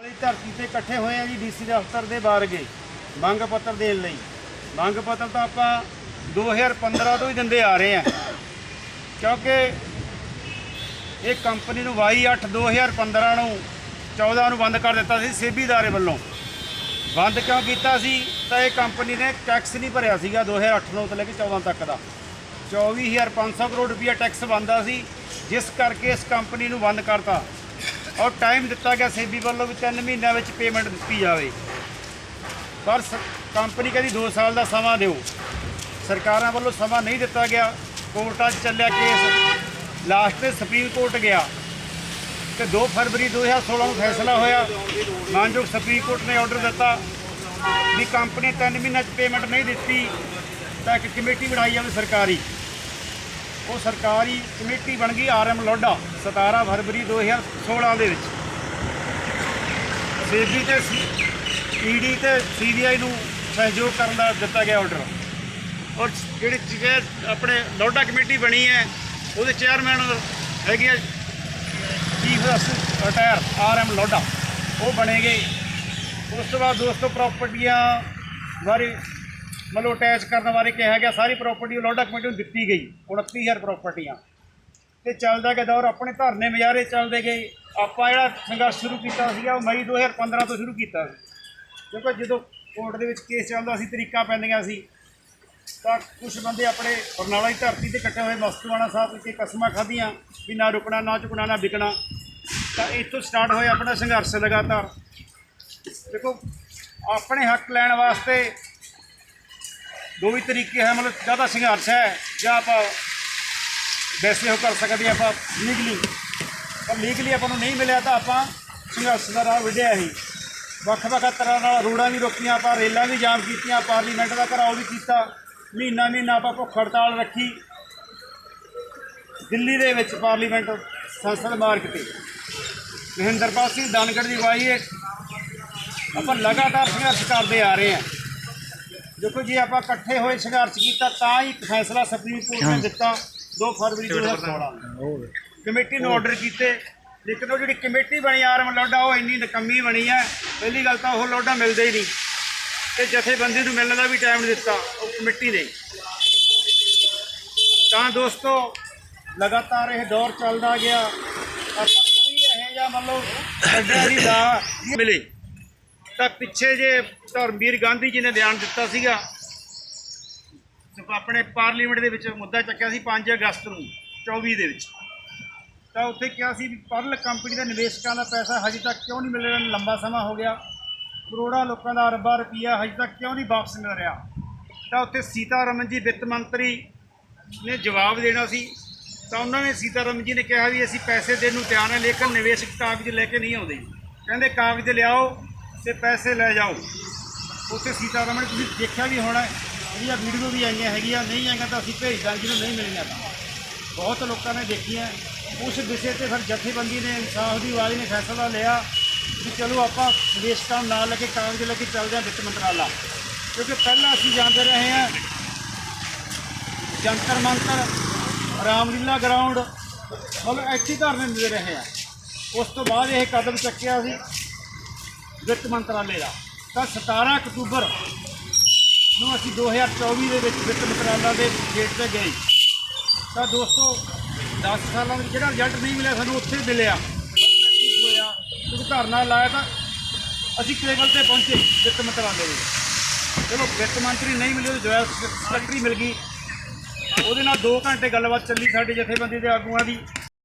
ਵਾਲੀ ਧਰਤੀ ਤੇ ਇਕੱਠੇ ਹੋਏ ਆ ਜੀ ਡੀਸੀ ਦਫ਼ਤਰ ਦੇ ਬਾਹਰ ਗਏ ਮੰਗ ਪੱਤਰ ਦੇਣ ਲਈ। ਮੰਗ ਪੱਤਰ ਤਾਂ ਆਪਾਂ 2015 ਤੋਂ ਹੀ ਦਿੰਦੇ ਆ ਰਹੇ ਆ। ਕਿਉਂਕਿ ਇਹ ਕੰਪਨੀ ਨੂੰ 22/8 2015 ਨੂੰ 14 ਨੂੰ ਬੰਦ ਕਰ ਦਿੱਤਾ ਸੀ ਸੇਬੀ ਅਦਾਰੇ ਵੱਲੋਂ। ਬੰਦ ਕਿਉਂ ਕੀਤਾ ਸੀ? ਤਾਂ ਇਹ ਕੰਪਨੀ ਨੇ ਟੈਕਸ ਨਹੀਂ ਭਰਿਆ ਸੀਗਾ 2008 ਨੂੰ ਤੋਂ ਲੈ ਕੇ 14 ਤੱਕ ਦਾ। 24500 ਕਰੋੜ ਰੁਪਇਆ ਟੈਕਸ ਬੰਦਾ ਸੀ, ਜਿਸ ਕਰਕੇ ਇਸ ਕੰਪਨੀ ਨੂੰ ਬੰਦ ਕਰਤਾ। ਔਰ ਟਾਈਮ ਦਿੱਤਾ ਗਿਆ ਸੇਬੀ ਵੱਲੋਂ ਵੀ 3 ਮਹੀਨਿਆਂ ਵਿੱਚ ਪੇਮੈਂਟ ਦਿੱਤੀ ਜਾਵੇ। ਪਰ ਸ- ਕੰਪਨੀ ਕਹਿੰਦੀ 2 ਸਾਲ ਦਾ ਸਮਾਂ ਦਿਓ। ਸਰਕਾਰਾਂ ਵੱਲੋਂ ਸਮਾਂ ਨਹੀਂ ਦਿੱਤਾ ਗਿਆ। ਕੋਰਟਾਂ 'ਚ ਚੱਲਿਆ ਕੇਸ। ਲਾਸਟ ਤੇ ਸੁਪਰੀਮ ਕੋਰਟ ਗਿਆ। ਤੇ 2 ਫਰਵਰੀ 2016 ਨੂੰ ਫੈਸਲਾ ਹੋਇਆ। ਮਾਨਯੋਗ ਸੁਪਰੀਮ ਕੋਰਟ ਨੇ ਆਰਡਰ ਦਿੱਤਾ ਵੀ ਕੰਪਨੀ 3 ਮਹੀਨਿਆਂ 'ਚ ਪੇਮੈਂਟ ਨਹੀਂ ਦਿੱਤੀ ਤਾਂ ਇੱਕ ਕਮੇਟੀ ਬਣਾਈ ਜਾਵੇ ਸਰਕਾਰੀ। ਉਹ ਸਰਕਾਰੀ ਕਮੇਟੀ ਬਣ ਗਈ ਆਰਐਮ ਲੋਡਾ 17 ਫਰਵਰੀ 2016 ਦੇ ਵਿੱਚ। ਸੇਬੀ ਤੇ ਈਡੀ ਤੇ ਸੀਬੀਆਈ ਨੂੰ ਸਹਿਯੋਗ ਕਰਨ ਦਾ ਦਿੱਤਾ ਗਿਆ ਆਰਡਰ ਔਰ ਜਿਹੜੀ ਆਪਣੇ ਲੋਡਾ ਕਮੇਟੀ ਬਣੀ ਹੈ, ਉਹਦੇ ਚੇਅਰਮੈਨ ਹੈਗੇ ਆ ਚੀਫ ਰਿਟਾਇਰ ਆਰਐਮ ਲੋਡਾ ਉਹ ਬਣੇਗੇ ਉਸ ਤੋਂ ਬਾਅਦ ਦੋਸਤੋ ਪ੍ਰਾਪਰਟੀਆਂ ਬਾਰੇ ਮਤਲਬ ਅਟੈਚ ਕਰਨ ਬਾਰੇ ਕਿਹਾ ਗਿਆ, ਸਾਰੀ ਪ੍ਰਾਪਰਟੀ ਲੋਡਾ ਕਮੇਟੀ ਨੂੰ ਦਿੱਤੀ ਗਈ 29000 ਪ੍ਰਾਪਰਟੀਆਂ ਤੇ ਚੱਲਦਾ ਗਿਆ ਦੌਰ ਆਪਣੇ ਧਰਨੇ ਮੁਜ਼ਾਹਰੇ ਚੱਲਦੇ ਗਏ। ਆਪਾਂ ਜਿਹੜਾ ਸੰਘਰਸ਼ ਸ਼ੁਰੂ ਕੀਤਾ ਸੀਗਾ, ਉਹ ਮਈ 2015 ਤੋਂ ਸ਼ੁਰੂ ਕੀਤਾ ਸੀ। ਕਿਉਂਕਿ ਜਦੋਂ ਕੋਰਟ ਦੇ ਵਿੱਚ ਕੇਸ ਚੱਲਦਾ ਸੀ, ਤਰੀਕਾ ਪੈਂਦੀਆਂ ਸੀ, ਤਾਂ ਕੁਝ ਬੰਦੇ ਆਪਣੇ ਬਰਨਾਲਾ ਦੀ ਧਰਤੀ ਤੇ ਇਕੱਠੇ ਹੋਏ ਮਸਤੂਆਣਾ ਸਾਹਿਬ ਵਿੱਚ ਕਸਮਾਂ ਖਾਧੀਆਂ, ਵੀ ਨਾ ਰੁਕਣਾ, ਨਾ ਝੁਕਣਾ, ਨਾ ਵਿਕਣਾ। ਤਾਂ ਇੱਥੋਂ ਸਟਾਰਟ ਹੋਇਆ ਆਪਣਾ ਸੰਘਰਸ਼ ਲਗਾਤਾਰ। ਦੇਖੋ, ਆਪਣੇ ਹੱਕ ਲੈਣ ਵਾਸਤੇ ਦੋ ਵੀ ਤਰੀਕੇ ਹੈ, ਮਤਲਬ ਜਾਂ ਤਾਂ ਸੰਘਰਸ਼ ਹੈ, ਜਾਂ ਆਪਾਂ ਵੈਸੇ ਉਹ ਕਰ ਸਕਦੇ ਆਪਾਂ ਲੀਗਲੀ ਪਰ ਲੀਗਲੀ ਆਪਾਂ ਨੂੰ ਨਹੀਂ ਮਿਲਿਆ ਤਾਂ ਆਪਾਂ ਸੰਘਰਸ਼ ਦਾ ਰਾਹ ਵਿੱਢਿਆ ਹੀ ਵੱਖ ਵੱਖ ਤਰ੍ਹਾਂ ਨਾਲ ਰੋਡਾਂ ਵੀ ਰੋਕੀਆਂ, ਆਪਾਂ ਰੇਲਾਂ ਵੀ ਜਾਮ ਕੀਤੀਆਂ, ਪਾਰਲੀਮੈਂਟ ਦਾ ਘਰਾਓ ਵੀ ਕੀਤਾ। ਮਹੀਨਾ ਮਹੀਨਾ ਆਪਾਂ ਭੁੱਖ ਹੜਤਾਲ ਰੱਖੀ। ਦਿੱਲੀ ਦੇ ਵਿੱਚ ਪਾਰਲੀਮੈਂਟ ਸੰਸਦ ਮਾਰਗ ਤੇ। ਮਹਿੰਦਰਪਾਲ ਸਿੰਘ ਦਾਨਗੜ੍ਹ ਦੀ ਅਗਵਾਈ ਹੇਠ ਆਪਾਂ ਲਗਾਤਾਰ ਸੰਘਰਸ਼ ਕਰਦੇ ਆ ਰਹੇ ਹਾਂ। ਦੇਖੋ ਜੀ ਆਪਾਂ ਇਕੱਠੇ ਹੋਏ ਸੰਘਰਸ਼ ਕੀਤਾ ਤਾਂ ਹੀ ਇੱਕ ਫੈਸਲਾ ਸੁਪਰੀਮ ਕੋਰਟ ਨੇ ਦਿੱਤਾ 2 ਫਰਵਰੀ 2016 ਨੂੰ। ਕਮੇਟੀ ਨੂੰ ਆਰਡਰ ਕੀਤੇ। ਲੇਕਿਨ ਉਹ ਜਿਹੜੀ ਕਮੇਟੀ ਬਣੀ ਆਰਮ ਲੋਡਾ ਉਹ ਇੰਨੀ ਨਕੰਮੀ ਬਣੀ ਹੈ। ਪਹਿਲੀ ਗੱਲ ਤਾਂ ਉਹ ਲੋਡਾ ਮਿਲਦੇ ਹੀ ਨਹੀਂ। ਤੇ ਜਥੇਬੰਦੀ ਨੂੰ ਮਿਲਣ ਦਾ ਵੀ ਟਾਈਮ ਨਹੀਂ ਦਿੱਤਾ ਉਹ ਕਮੇਟੀ ਨੇ। ਤਾਂ ਦੋਸਤੋ ਲਗਾਤਾਰ ਇਹ ਦੌਰ ਚੱਲਦਾ ਗਿਆ। ਆਪਾਂ ਕੋਈ ਇਹ ਮੰਨ ਲਓ ਵੱਡਿਆਂ ਦੀ ਦਾ ਮਿਲੇ। ਤਾਂ ਪਿੱਛੇ ਜੇ ਧਰਮਵੀਰ ਗਾਂਧੀ ਜੀ ਨੇ ਬਿਆਨ ਦਿੱਤਾ ਸੀਗਾ ਆਪਣੇ ਪਾਰਲੀਮੈਂਟ ਦੇ ਵਿੱਚ ਮੁੱਦਾ ਚੱਕਿਆ ਸੀ 5 ਅਗਸਤ ਨੂੰ 24 ਦੇ ਵਿੱਚ। ਤਾਂ ਉੱਥੇ ਕਿਹਾ ਸੀ ਵੀ ਪਰਲ ਕੰਪਨੀ ਦੇ ਨਿਵੇਸ਼ਕਾਂ ਦਾ ਪੈਸਾ ਹਜੇ ਤੱਕ ਕਿਉਂ ਨਹੀਂ ਮਿਲ ਰਿਹਾ? ਲੰਬਾ ਸਮਾਂ ਹੋ ਗਿਆ। ਕਰੋੜਾਂ ਲੋਕਾਂ ਦਾ ਅਰਬਾਂ ਰੁਪਈਆ ਹਜੇ ਤੱਕ ਕਿਉਂ ਨਹੀਂ ਵਾਪਸ ਮਿਲ ਰਿਹਾ? ਤਾਂ ਉੱਥੇ ਸੀਤਾਰਮਨ ਜੀ ਵਿੱਤ ਮੰਤਰੀ ਨੇ ਜਵਾਬ ਦੇਣਾ ਸੀ। ਤਾਂ ਉਹਨਾਂ ਨੇ ਸੀਤਾਰਮਨ ਜੀ ਨੇ ਕਿਹਾ ਵੀ ਅਸੀਂ ਪੈਸੇ ਦੇਣ ਨੂੰ ਤਿਆਰ ਹਾਂ, ਲੇਕਿਨ ਨਿਵੇਸ਼ਕ ਕਾਗਜ਼ ਲੈ ਕੇ ਨਹੀਂ ਆਉਂਦੇ। ਕਹਿੰਦੇ ਕਾਗਜ਼ ਲਿਆਓ ਤੇ ਪੈਸੇ ਲੈ ਜਾਓ। ਉੱਥੇ ਸੀਤਾਰਮਨ ਤੁਸੀਂ ਦੇਖਿਆ ਵੀ ਹੋਣਾ ਇਹਦੀਆਂ ਵੀਡੀਓ ਵੀ ਆਈਆਂ ਹੈਗੀਆਂ, ਨਹੀਂ ਆਈਆਂ ਤਾਂ ਅਸੀਂ ਭੇਜ ਦਾਂਗੇ ਜਿਹਨੂੰ ਨਹੀਂ ਮਿਲੀਆਂ ਤਾਂ। ਬਹੁਤ ਲੋਕਾਂ ਨੇ ਦੇਖੀਆਂ। ਉਸ ਵਿਸ਼ੇ ਤੇ ਫਿਰ ਜਥੇਬੰਦੀ ਨੇ, ਇਨਸਾਫ ਦੀ ਆਵਾਜ਼ ਨੇ ਫੈਸਲਾ ਲਿਆ ਕਿ ਚਲੋ ਆਪਾਂ ਨਿਵੇਸ਼ਕਾਂ ਨੂੰ ਨਾਲ ਲੈ ਕੇ ਕਾਗਜ਼ ਲੈ ਕੇ ਚੱਲਦੇ ਹਾਂ ਵਿੱਤ ਮੰਤਰਾਲਾ। ਕਿਉਂਕਿ ਪਹਿਲਾਂ ਅਸੀਂ ਜਾਂਦੇ ਰਹੇ ਹਾਂ, ਜੰਤਰ ਮੰਤਰ, ਰਾਮਲੀਲਾ ਗਰਾਊਂਡ, ਮਤਲਬ ਇੱਥੇ ਹੀ ਧਰਨੇ ਦਿੰਦੇ ਰਹੇ ਆ ਉਸ ਤੋਂ ਬਾਅਦ ਇਹ ਕਦਮ ਚੱਕਿਆ ਸੀ। ਵਿੱਤ ਮੰਤਰਾਲੇ ਦਾ। ਤਾਂ 17 ਅਕਤੂਬਰ ਨੂੰ ਅਸੀਂ 2024 ਦੇ ਵਿੱਚ ਵਿੱਤ ਮੰਤਰਾਲਾ ਦੇ ਗੇਟ ਤੇ ਗਏ। ਤਾਂ ਦੋਸਤੋ 10 ਸਾਲਾਂ ਵਿੱਚ ਜਿਹੜਾ ਰਿਜ਼ਲਟ ਨਹੀਂ ਮਿਲਿਆ, ਸਾਨੂੰ ਉੱਥੇ ਹੀ ਮਿਲਿਆ। ਮਹਿਸੂਸ ਹੋਇਆ ਕਿਉਂਕਿ ਧਰਨਾ ਲਾਇਆ ਤਾਂ ਅਸੀਂ ਕੇਵਲ ਤੇ ਪਹੁੰਚੇ ਵਿੱਤ ਮੰਤਰਾਲੇ ਦੇ। ਚਲੋ, ਵਿੱਤ ਮੰਤਰੀ ਨਹੀਂ ਮਿਲੇ, ਉਹਦੀ ਜਵਾਬ ਸੈਕਟਰੀ ਮਿਲ ਗਈ। ਉਹਦੇ ਨਾਲ 2 ਘੰਟੇ ਗੱਲਬਾਤ ਚੱਲੀ ਸਾਡੇ ਜਥੇਬੰਦੀ ਦੇ ਆਗੂਆਂ ਦੀ।